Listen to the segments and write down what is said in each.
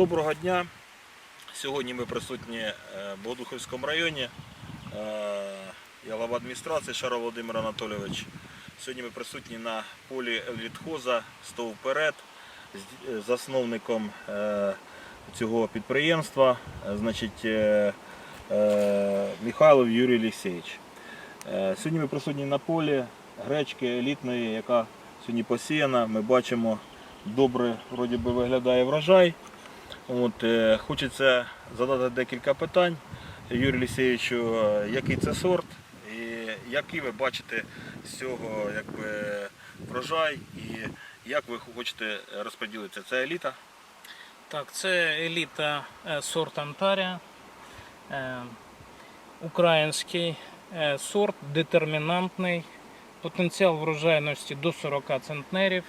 Доброго дня. Сьогодні ми присутні е, в Богодухівському районі. Е, Я глава адміністрації Шара Володимир Анатолійович. Сьогодні ми присутні на полі літхоза «Стов вперед» з е, засновником цього підприємства, значить, Михайлов Юрій. Е, Сьогодні ми присутні на полі гречки елітної, яка сьогодні посіяна. Ми бачимо, добре вроді би виглядає врожай. От, е, хочеться задати декілька питань Юрію Олексійовичу, е, який це сорт і який ви бачите з цього якби, врожай і як ви хочете розподілитися? Це еліта? Так, це еліта е, сорт Антарія. Український сорт детермінантний. Потенціал врожайності до 40 центнерів.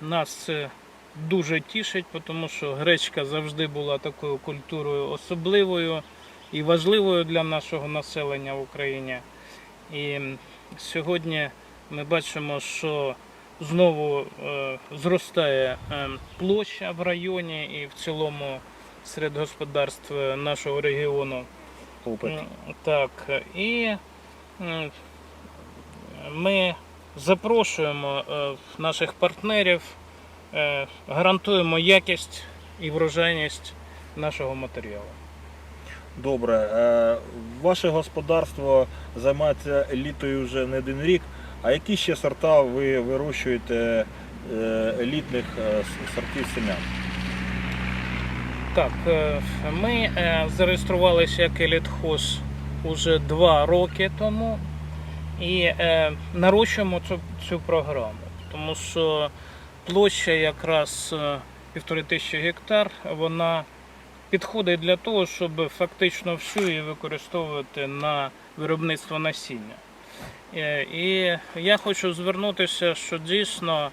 Нас дуже тішить, тому що гречка завжди була такою культурою особливою і важливою для нашого населення в Україні. І сьогодні ми бачимо, що знову е, зростає е, площа в районі і в цілому серед господарств нашого регіону. Опит. Так, і ми запрошуємо е, наших партнерів, гарантуємо якість і врожайність нашого матеріалу. Добре. Е, Ваше господарство займається елітою вже не один рік. А які ще сорта ви вирощуєте е, елітних е, сортів семян? Так, е, ми е, зареєструвалися як елітхоз уже два роки тому і е, нарощуємо цю, цю програму, тому що площа якраз е, півтори тисячі гектар, вона підходить для того, щоб фактично всю її використовувати на виробництво насіння. Е, І я хочу звернутися, що дійсно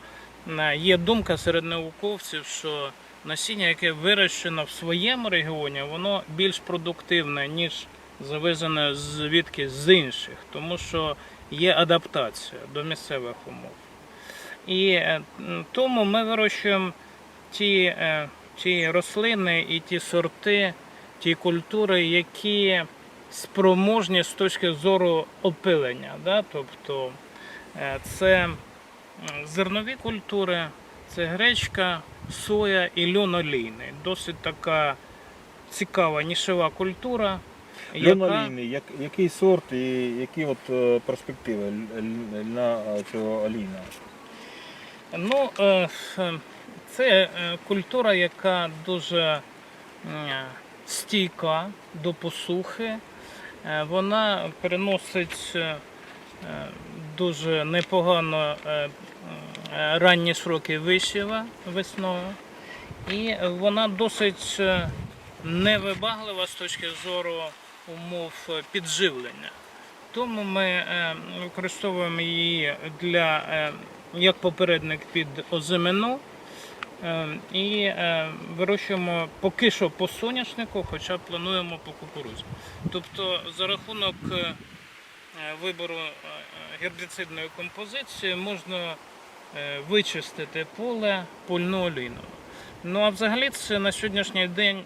е, є думка серед науковців, що насіння, яке вирощено в своєму регіоні, воно більш продуктивне, ніж завезене звідки з інших, тому що є адаптація до місцевих умов. І е, тому ми вирощуємо ті, е, ті рослини і ті сорти, ті культури, які спроможні з точки зору опилення. Да? Тобто е, це зернові культури, це гречка, соя і льон олійний. Досить така цікава нішева культура. Льонолійний, як, який сорт і які от перспективи л- л- на е, цього олійного? Ну, е, е, це е, культура, яка дуже стійка до посухи. Вона переносить дуже непогано ранні сроки висіва весною. І вона досить невибаглива з точки зору умов підживлення. Тому ми використовуємо її для як попередник під озимину е, і е, вирощуємо поки що по соняшнику, хоча плануємо по кукурудзі. Тобто за рахунок е, вибору е, гербіцидної композиції можна вичистити поле пульно-олійного. Ну а взагалі це на сьогоднішній день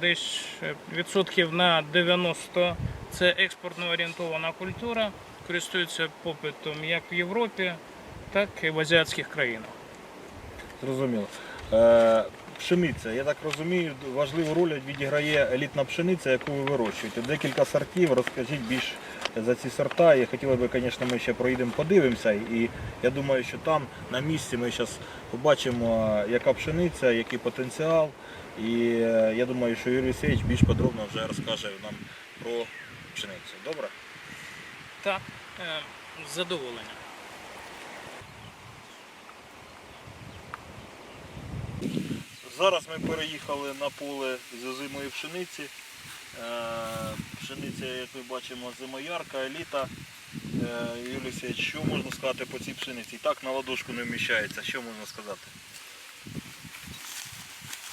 десь відсотків на 90 це експортно орієнтована культура, користується попитом як в Європі, так і в азіатських країнах. Зрозуміло. Е, пшениця, я так розумію, важливу роль відіграє елітна пшениця, яку ви вирощуєте. Декілька сортів, розкажіть більш за ці сорта. Я хотіла би, звісно, ми ще проїдемо, подивимося. І я думаю, що там на місці ми зараз побачимо, яка пшениця, який потенціал. І е, я думаю, що Юрій Олексійович більш подробно вже розкаже нам про пшеницю. Добре? Так, е, з задоволенням. Зараз ми переїхали на поле з озимої пшениці. Е, Пшениця, як ми бачимо, зимоярка, еліта. Е, що можна сказати по цій пшениці? І так на ладошку не вміщається. Що можна сказати?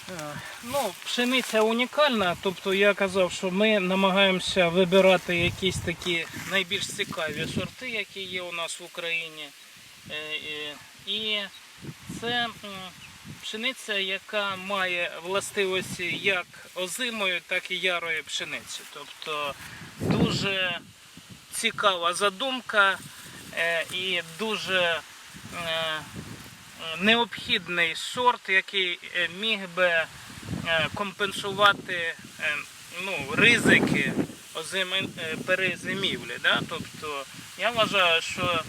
Е, Ну, пшениця унікальна, тобто я казав, що ми намагаємося вибирати якісь такі найбільш цікаві сорти, які є у нас в Україні. І це пшениця, яка має властивості як озимої, так і ярої пшениці. Тобто дуже цікава задумка е, і дуже е, необхідний сорт, який е, міг би компенсувати ну, ризики перезимівлі. Да? Тобто я вважаю, що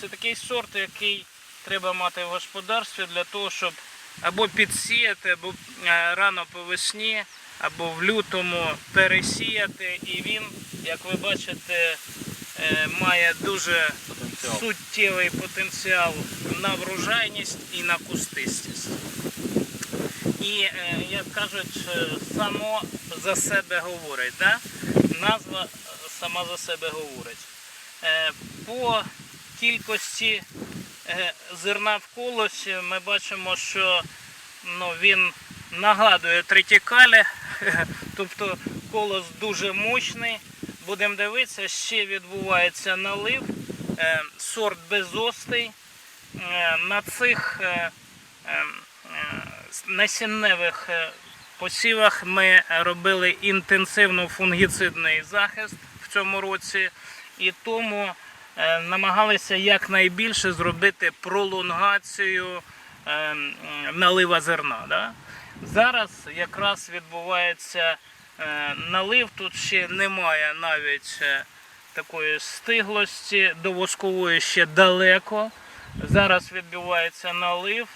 це такий сорт, який треба мати в господарстві для того, щоб або підсіяти, або е, рано по весні, або в лютому пересіяти. І він, як ви бачите, е, має дуже Потенціал. суттєвий потенціал на врожайність і на кустистість. І, е, як кажуть, само за себе говорить. Да? Назва сама за себе говорить. По кількості зерна в колосі ми бачимо, що ну, він нагадує тритікалі, тобто колос дуже мощний. Будемо дивитися, ще відбувається налив, е, сорт безостий. Е, На цих е, е, е, насінневих е, посівах ми робили інтенсивно фунгіцидний захист в цьому році і тому е, намагалися якнайбільше зробити пролонгацію е, налива зерна. Да? Зараз якраз відбувається е, налив, тут ще немає навіть е, такої стиглості, до воскової ще далеко. Зараз відбувається налив.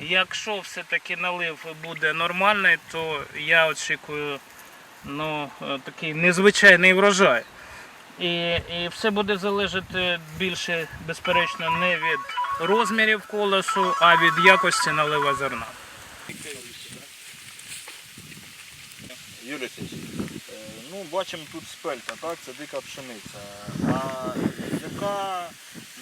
Якщо все-таки налив буде нормальний, то я очікую ну, е, такий незвичайний врожай. І, і все буде залежати більше, безперечно, не від розмірів колосу, а від якості налива зерна. Юрій е, ну бачимо тут спельта, так, це дика пшениця. А яка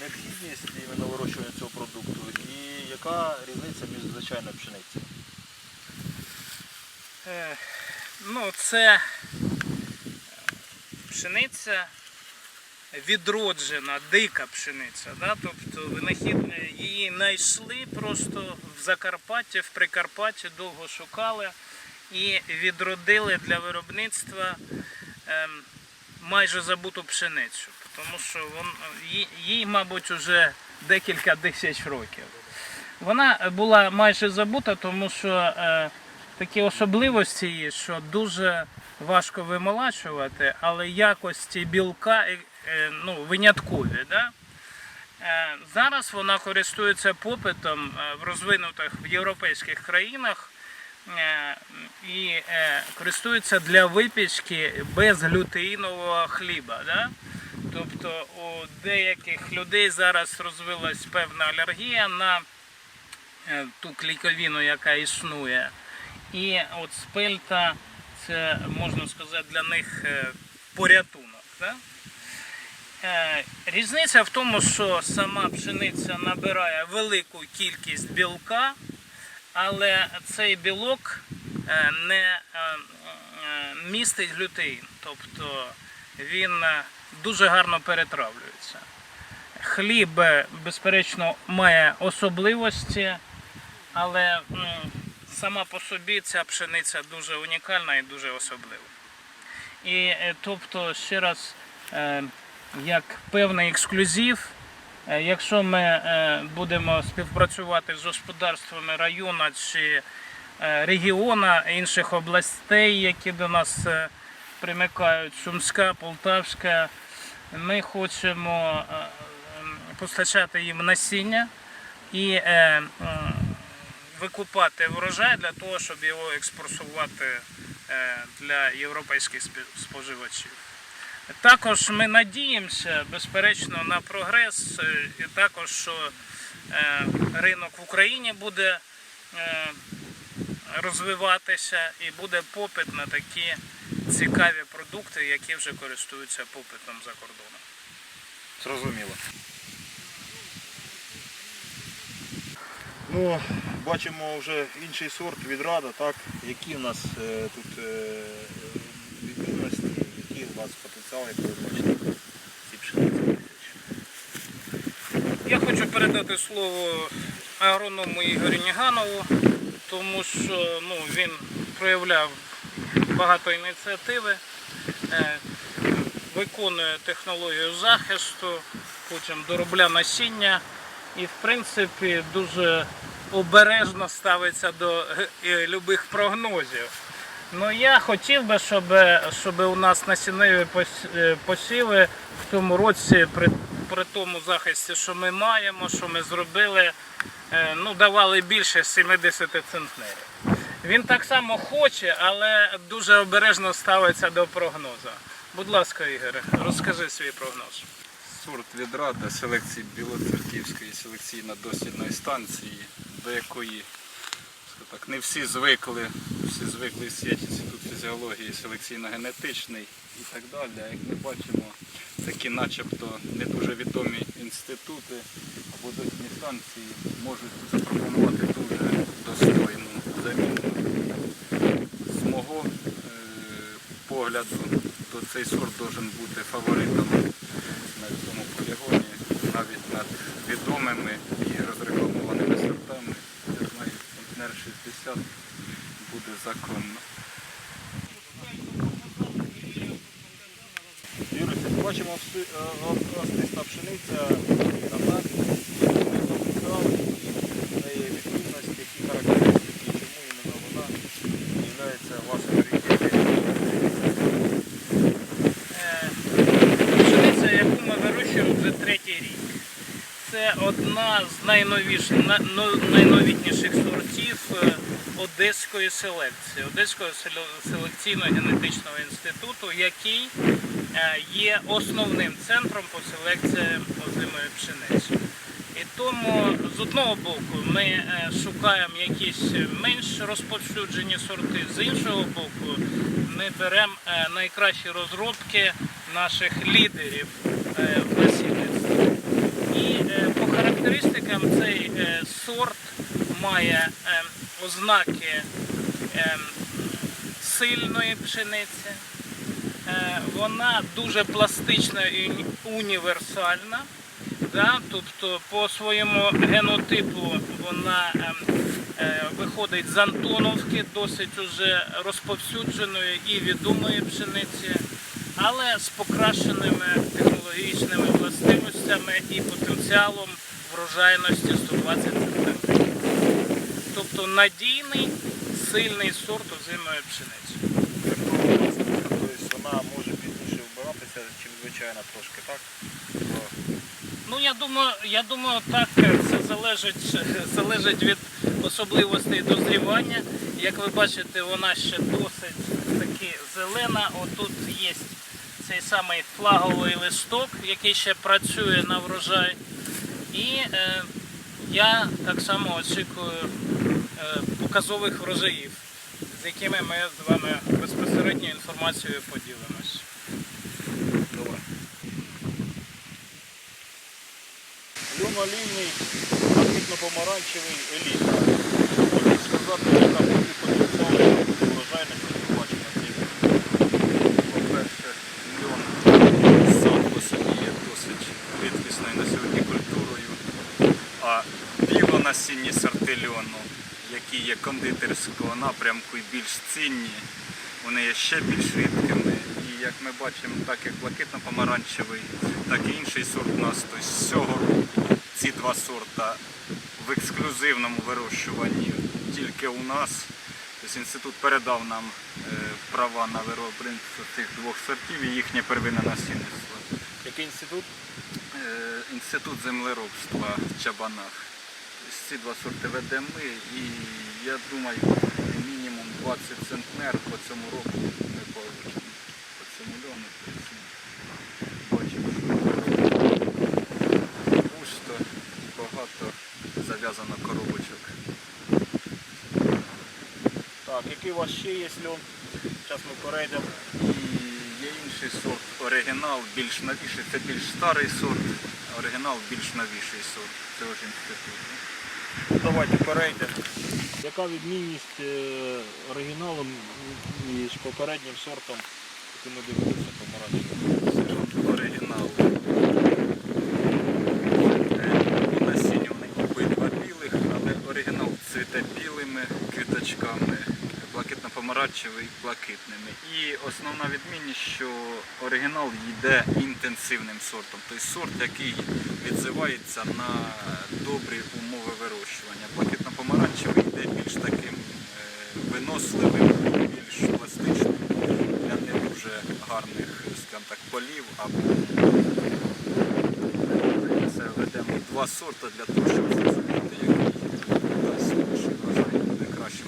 необхідність іменно вирощування цього продукту і яка різниця між звичайною пшеницею? Е, Ну, це пшениця відроджена, дика пшениця. Да? Тобто винахідні її знайшли просто в Закарпатті, в Прикарпатті, довго шукали і відродили для виробництва ем, майже забуту пшеницю. Тому що вон, їй, мабуть, вже декілька тисяч років. Вона була майже забута, тому що е, такі особливості її, що дуже важко вимолачувати, але якості білка е, ну, виняткові. Да? Е, зараз вона користується попитом е, в розвинутих в європейських країнах е, і е, користується для випічки безглютеїнового хліба. Да? Тобто у деяких людей зараз розвилась певна алергія на е, ту клейковину, яка існує. І от спельта це можна сказати для них е, порятунок. Да? Е, Різниця в тому, що сама пшениця набирає велику кількість білка, але цей білок е, не е, містить глютеїн, тобто він дуже гарно перетравлюється. Хліб, безперечно, має особливості, але сама по собі ця пшениця дуже унікальна і дуже особлива. І тобто, ще раз, як певний ексклюзив, е, якщо ми е, будемо співпрацювати з господарствами району чи е, регіону інших областей, які до нас примикають, Сумська, Полтавська, ми хочемо постачати їм насіння і викупати врожай для того, щоб його експортувати е, для європейських споживачів. Також ми надіємося, безперечно, на прогрес, і також, що е, ринок в Україні буде е, розвиватися і буде попит на такі цікаві продукти, які вже користуються попитом за кордоном. Зрозуміло. Ну, бачимо вже інший сорт від Рада, так? Які у нас е, тут які у вас потенціал, як ви бачите, ці пшениці? Я хочу передати слово агроному Ігорю Ніганову. тому що ну, він проявляв багато ініціативи, е, виконує технологію захисту, потім доробля насіння і, в принципі, дуже обережно ставиться до е, любих прогнозів. Ну я хотів би, щоб, щоб у нас насінневі пос- е, посіви в цьому році при, при тому захисті, що ми маємо, що ми зробили, е, ну, давали більше 70 центнерів. Він так само хоче, але дуже обережно ставиться до прогнозу. Будь ласка, Ігоре, розкажи свій прогноз. Сорт відрада селекції Білоцерківської селекційно-дослідної станції, до якої так, не всі звикли, всі звикли сіяти інститут фізіології селекційно-генетичний і так далі. А як ми бачимо, такі начебто не дуже відомі інститути або дослідні станції можуть запропонувати дуже достойну заміну. З мого е, погляду, то цей сорт должен бути фаворитом на цьому полігоні, навіть над відомими і розрекламованими сортами. Я знаю, центнер 60 буде законно. Юрій, бачимо всі- е, остиста пшениця, так, потенціал, неї відмінності, які характеристики, чому іменно вона є вашим орієнтиром. Е, Пшениця, яку ми вирощуємо вже третій рік. Це одна з найновіших, найновітніших сортів е, одеської селекції, Одеського селе- селекційно-генетичного інституту, який е, є основним центром по селекції озимої пшениці. І тому з одного боку ми е, шукаємо якісь менш розповсюджені сорти, з іншого боку ми беремо е, найкращі розробки наших лідерів в насінництві. І по характеристикам цей сорт має ознаки е, сильної пшениці. Е, Вона дуже пластична і універсальна. Да? Тобто по своєму генотипу вона ем, е, виходить з Антоновки, досить уже розповсюдженої і відомої пшениці, але з покращеними технологічними властивостями і потенціалом врожайності 120 цм. Тобто надійний, сильний сорт озимої пшениці. Тобто вона може пізніше вбиратися, чим звичайно трошки, так? Ну я думаю, я думаю, так це залежить, залежить від особливостей дозрівання. Як ви бачите, вона ще досить таки зелена. Отут є цей самий флаговий листок, який ще працює на врожай. І е, я так само очікую показових врожаїв, з якими ми з вами безпосередньо інформацією поділимось. Добре. Льоноліній, блакитно-помаранчевий еліт. Можна сказати, яка буде потенціал врожайності, ми бачимо ці. По-перше, льон сам по собі є досить рідкісною на сьогодні культурою. А білонасінні сорти льону, які є кондитерського напрямку і більш цінні, вони є ще більш рідкими. І як ми бачимо, так як блакитно-помаранчевий, так і інший сорт у нас тобто з цього року ці два сорта в ексклюзивному вирощуванні тільки у нас. Тобто інститут передав нам е, права на виробництво цих двох сортів і їхнє первинне насінництво. Який інститут? Е, Інститут землеробства в Чабанах. Ці два сорти ведемо ми і я думаю, мінімум 20 центнер по цьому року ми получимо по цьому льону. Бачимо, що густо і багато зав'язано коробочок. Так, який у вас ще є льон? Зараз ми перейдемо. І є інший сорт оригінал, більш новіший, це більш старий сорт, оригінал більш новіший сорт цього ж інституту. Давайте перейдемо. Яка відмінність оригіналом оригіналу між попереднім сортом, який ми дивилися помаранчевим? Оригінал. карчевий блакитними. І основна відмінність, що оригінал йде інтенсивним сортом, тобто сорт, який відзивається на добрі умови вирощування. Блакитно-помаранчевий йде більш таким е, виносливим, більш пластичним для не дуже гарних скажімо так, полів або це ведемо два сорти для того, щоб зрозуміти, який дасть краще буде краще.